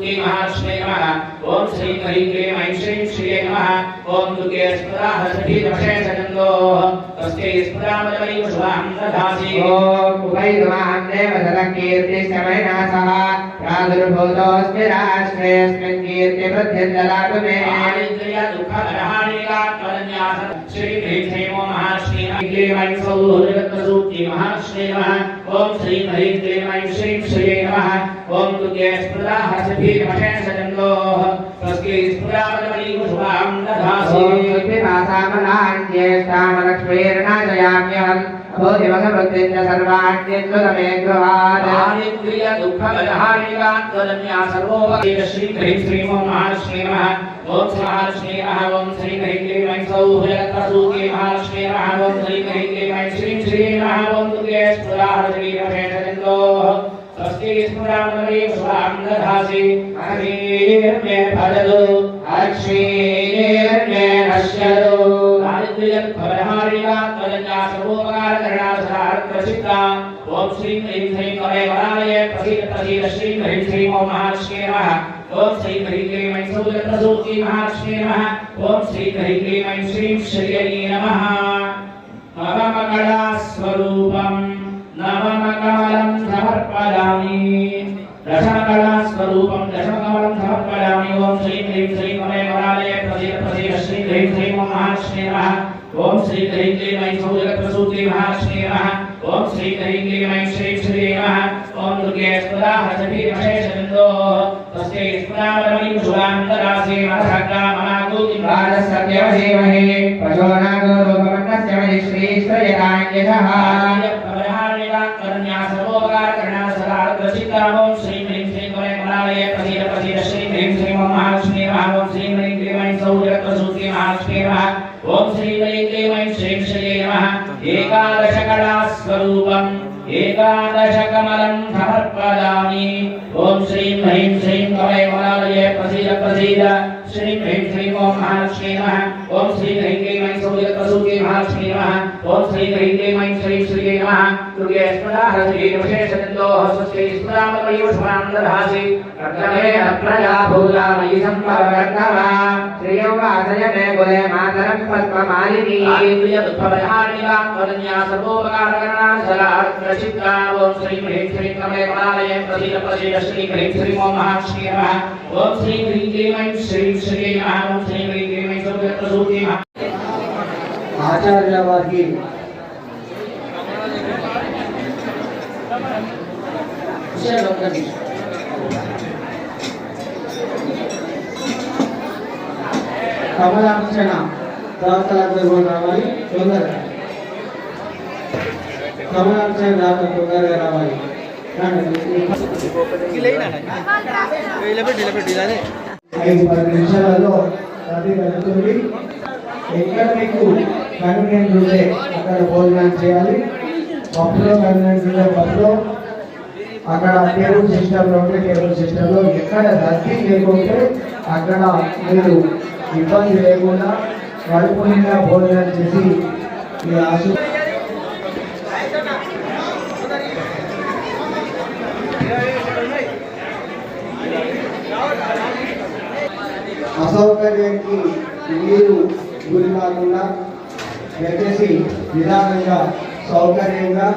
श्री महाश्री नमः ओम श्री ह्रीं क्लीं ऐं श्रीं श्रिये नमः। ओम दुर्गे स्मृता हसठी दशे सजन्दो तस्यै स्मृतामलवै शुभां दधासि ॐ उभयगमान्देव तदकीर्तिश्चमैनासः प्रादुर्भूतोऽस्मि राष्ट्रेऽस्मिन् कीर्तिवृद्धिर्ददातु मे आदित्य दुःखहरहानिकात्मन्यास श्री ओम महाश्री ह्रीं क्लीं ऐं सौः जगत्प्रसूति महाश्री नमः ओम श्री हरि क्लेमाय श्रीं श्रिये नमः ओम तुके स्मृता हसभि दशे सजन्दो तस्यै स्मृतामलवै शुभां दधासि ज्योतिभासामलाञ्ज्येष्ठामलक्ष्मीर्नाशयाम्यहम् अभूतिमगवृत्तिं च सर्वाण्यन्नुतमे गृहात् दारिद्र्य दुःख बलहानिकात्मन्या सर्वोपकेश श्री ह्रीं श्रीं महालक्ष्मी नमः ओम महालक्ष्मी नमः ओम श्री क्लीं सौः जगत्प्रसूति महालक्ष्मी नमः ओम श्री क्लीं श्रीं श्रीं नमः ओम दुर्गे स्मृता स्वस्ति स्मृतामलवे शुभां दधासि हरिर्मे भजतु अक्षीर्मे नश्यतु दारिद्र्य बलहानिकात्मन्या सर्वोपकारकरणा सदार्थसिद्धा ओम श्री ह्रीं श्रीं कवे वरालये प्रसीद प्रसीद श्री ह्रीं श्रीं ओम महालक्ष्मी नमः। ओम श्री ह्रीं क्लीं ऐं सौः जगत्प्रसूति महालक्ष्मी नमः। ओम श्री ह्रीं क्लीं ऐं श्रीं श्रियै नमः। नवमकला स्वरूपम् नवमकमलं समर्पयामि दशमकला स्वरूपं दशमकमलं समर्पयामि ओम श्री ह्रीं श्रीं कवे वरालये प्रसीद प्रसीद श्री ह्रीं श्रीं ओम महालक्ष्मी नमः। ओम श्री ह्रीं क्लीं ऐं सौः जगत्प्रसूति महालक्ष्मी नमः। ओम श्री ह्रीं क्लीं ऐं श्रीं श्री नमः। ओम दुर्गे स्मृता हसति महेशबिन्दो तस्यै स्मृतावरमयि शुभां ददासि मनसक्का मनागोति बालसत्यव धीमहि प्रचोदनागो रूपमन्नस्य महि श्रीश्रयतान्यशः कन्या सर्वोपकारकरणा सदा प्रसिद्धा ओम श्री ह्रीं श्रीं कवे मलालये प्रसीद प्रसीद श्री ह्रीं श्रीं महालक्ष्मी श्री ह्रीं क्लीं ऐं सौः जगत्प्रसूति महालक्ष्मी नमः। ओम श्री ह्रीं क्लीं ऐं श्रीं श्रिये नमः एकादशकला स्वरूपम् समर्पयामि। ॐ श्रीं ह्रीं श्रीं प्रसीद प्रसीद। श्रीं ह्रीं श्रीं ॐ महालक्ष्मी नमः सौः प्रसूति महालक्ष्मी नमः। ॐ श्रीं क्लीं ऐं श्रीं श्रिये नमः। दुर्गे स्मृता हरति विशेषतन्दोः स्वस्यै स्मृतामलमयि शुभां दधासि रत्नमे प्रजा भूता मयि सम्पवर्तमा श्रियं वासय मे कुले मातरं पद्ममालिनी। आदित्यदुःखपरिहारिणीकात्मन्या सर्वोपकारकरणा सदा प्रसिद्धा ॐ श्रीं ह्रीं श्रीं कमले कलालये प्रसीद प्रसीद श्रीं ह्रीं श्रीं ॐ महालक्ष्मी नमः ॐ श्रीं क्लीं ऐं श्रीं श्रीये नमः ॐ श्रीं ह्रीं क्लीं ऐं सौभ्यप्रसूति ఆచార్య వారికి. కమలార్చన దాతలందరూ కూడా రావాలి తొందరగా. కమలార్చన దాత తొందరగా రావాలి. ఐదు పది నిమిషాలలో ప్రతి వెళ్తుంది ఎక్కడ మీకు కన్వీనియంట్ ఉంటే అక్కడ భోజనం చేయాలి. పప్పులో కన్వీనియంట్ ఉంటే పప్పులో. అక్కడ టేబుల్ సిస్టంలో ఉంటే టేబుల్ సిస్టంలో. ఎక్కడ రద్దీ లేకుంటే అక్కడ మీరు ఇబ్బంది లేకుండా కడుపు నిండా భోజనం చేసి ఈ ఆశ అసౌకర్యానికి మీరు గురి కాకుండా దయచేసి నిదానంగా సౌకర్యంగా